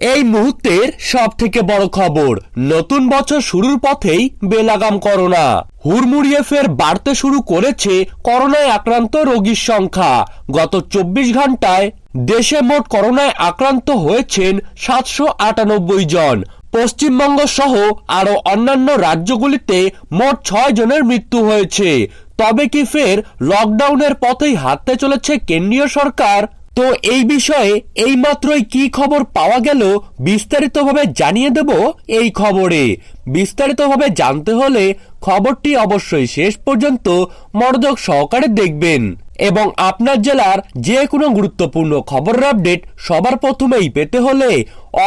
এই মুহূর্তের সব থেকে বড় খবর, নতুন বছর শুরুর পথেই বেলাগাম করোনা। হুড়মুড়িয়ে ফের বাড়তে শুরু করেছে করোনায় আক্রান্ত রোগীর সংখ্যা। গত চব্বিশ ঘন্টায় দেশে মোট করোনায় আক্রান্ত হয়েছেন সাতশো আটানব্বই জন। পশ্চিমবঙ্গ সহ আরও অন্যান্য রাজ্যগুলিতে মোট ছয় জনের মৃত্যু হয়েছে। তবে কি ফের লকডাউনের পথেই হাঁটতে চলেছে কেন্দ্রীয় সরকার? তো এই বিষয়ে এইমাত্রই কি খবর পাওয়া গেল বিস্তারিতভাবে জানিয়ে দেব এই খবরে। বিস্তারিতভাবে জানতে হলে খবরটি অবশ্যই শেষ পর্যন্ত মনোযোগ সহকারে দেখবেন এবং আপনার জেলার যে কোনো গুরুত্বপূর্ণ খবরের আপডেট সবার প্রথমেই পেতে হলে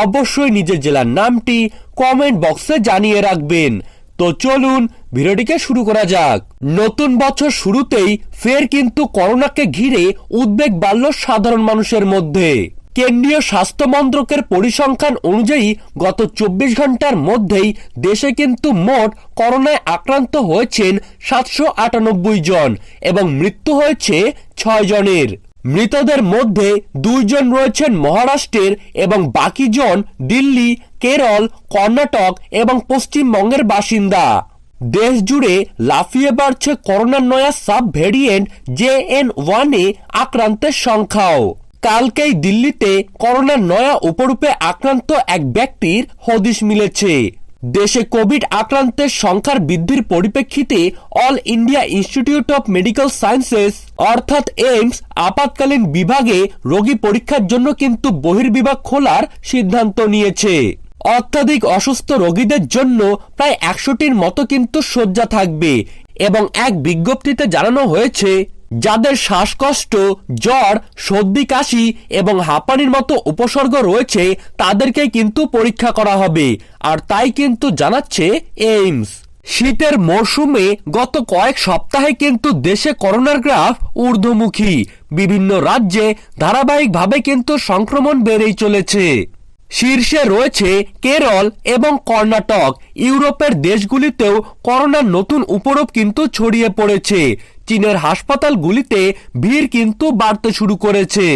অবশ্যই নিজের জেলার নামটি কমেন্ট বক্সে জানিয়ে রাখবেন। তো চলুন ভিডিওটিকে শুরু করা যাক। নতুন বছর শুরুতেই ফের কিন্তু করোনাকে ঘিরে উদ্বেগ বাড়ল সাধারণ মানুষের মধ্যে। কেন্দ্রীয় স্বাস্থ্য মন্ত্রকের পরিসংখ্যান অনুযায়ী গত চব্বিশ ঘণ্টার মধ্যেই দেশে কিন্তু মোট করোনায় আক্রান্ত হয়েছেন সাতশো আটানব্বই জন এবং মৃত্যু হয়েছে ছয় জনের। মৃতদের মধ্যে দুইজন রয়েছেন মহারাষ্ট্রের এবং বাকি জন দিল্লি, কেরল, কর্ণাটক এবং পশ্চিমবঙ্গের বাসিন্দা। দেশ জুড়ে লাফিয়ে বাড়ছে করোনার নয়া সাব ভেরিয়েন্ট জে এন ওয়ানে আক্রান্তের সংখ্যাও। কালকেই দিল্লিতে করোনার নয়া উপরূপে আক্রান্ত এক ব্যক্তির হদিশ মিলেছে। দেশে কোভিড আক্রান্তের সংখ্যার বৃদ্ধির পরিপ্রেক্ষিতে all India institute of medical sciences অর্থাৎ এইমস, আপাতকালীন বিভাগে রোগী পরীক্ষার জন্য কিন্তু বহির্বিভাগ খোলার সিদ্ধান্ত নিয়েছে। অত্যাধিক অসুস্থ রোগীদের জন্য প্রায় একশোটির মতো কিন্তু শয্যা থাকবে এবং এক বিজ্ঞপ্তিতে জানানো হয়েছে যাদের শ্বাসকষ্ট, জ্বর, সর্দি, কাশি এবং হাঁপানির মতো উপসর্গ রয়েছে, তাদেরকে কিন্তু পরীক্ষা করা হবে। আর তাই কিন্তু জানাচ্ছে এইমস। শীতের মরশুমে গত কয়েক সপ্তাহে কিন্তু দেশে করোনার গ্রাফ ঊর্ধ্বমুখী। বিভিন্ন রাজ্যে ধারাবাহিকভাবে কিন্তু সংক্রমণ বেড়েই চলেছে। শীর্ষে রয়েছে কেরল এবং কর্ণাটক। ইউরোপের দেশগুলিতেও করোনার নতুন উপরোপ কিন্তু ছড়িয়ে পড়েছে। চীনের হাসপাতালগুলিতে ভিড় কিন্তু বাড়তে শুরু করেছে।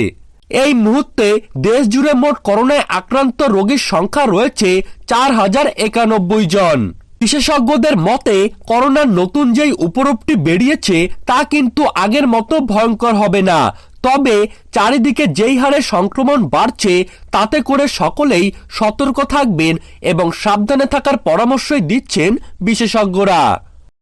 এই মুহূর্তে দেশ জুড়ে মোট করোনায় আক্রান্ত রোগীর সংখ্যা রয়েছে চার হাজার একানব্বই জন। বিশেষজ্ঞদের মতে, করোনার নতুন যেই উপরোপটি বেরিয়েছে, তা কিন্তু আগের মতো ভয়ঙ্কর হবে না। তবে চারিদিকে যেই হারে সংক্রমণ বাড়ছে, তাতে করে সকলেই সতর্ক থাকবেন এবং সাবধানে থাকার পরামর্শই দিচ্ছেন বিশেষজ্ঞরা।